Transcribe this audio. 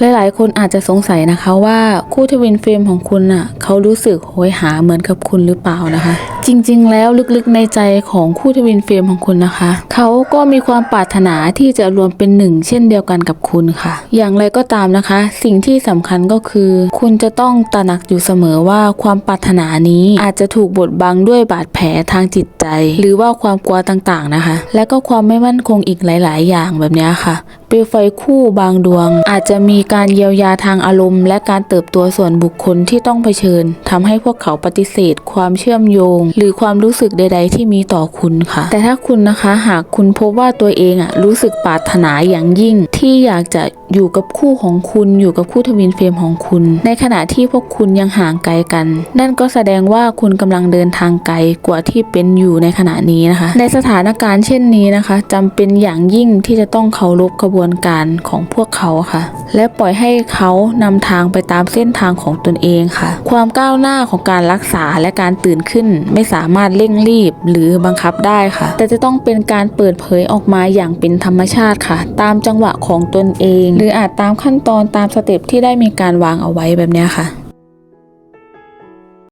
หลายๆ คนอาจจะสงสัยนะคะว่าคู่ทวินเฟรมของคุณน่ะเขารู้สึกโหยหาเหมือนกับคุณหรือเปล่านะคะ จริง ๆ แล้วลึกๆในใจของคู่ทวินเฟรมของคุณนะคะเขาก็มีความปรารถนาที่จะรวมเป็นหนึ่งเช่นเดียวกันกับคุณค่ะ อย่างไรก็ตามนะคะ สิ่งที่สำคัญก็คือ คุณจะต้องตระหนักอยู่เสมอว่าความปรารถนานี้อาจจะถูกบดบังด้วยบาดแผลทางจิตใจ หรือว่าความกลัวต่างๆนะคะ และก็ความไม่มั่นคงอีกหลาย ๆ อย่างแบบนี้ค่ะ ปลวไฟคู่บางดวง อาจจะมีการเยียวยาทางอารมณ์ และการเติบโตส่วนบุคคลที่ต้องเผชิญทำให้พวกเขาปฏิเสธ ความเชื่อมโยง หรือความรู้สึกใด ๆ ที่มีต่อคุณค่ะ แต่ถ้าคุณนะคะหากคุณพบว่าตัวเองอะรู้สึกปรารถนาอย่างยิ่งที่อยากจะ อยู่กับคู่ของคุณอยู่กับคู่ทวินเฟรมของคุณ ในขณะที่พวกคุณยังห่างไกลกัน นั่นก็แสดงว่าคุณกำลังเดินทางไกลกว่าที่เป็นอยู่ในขณะนี้นะคะ ในสถานการณ์เช่นนี้นะคะจำเป็นอย่างยิ่งที่จะต้องเคารพกระบวนการของพวกเขาค่ะ และปล่อยให้เขานำทางไปตามเส้นทางของตนเองค่ะ ความก้าวหน้าของการรักษาและการตื่นขึ้น ไม่สามารถเร่งรีบหรือบังคับได้ค่ะ แต่จะต้องเป็นการเปิดเผยออกมาอย่างเป็นธรรมชาติค่ะ ตามจังหวะของตนเอง หรืออาจตามขั้นตอนตามสเต็ปที่ได้มีการวางเอาไว้แบบนี้ค่ะ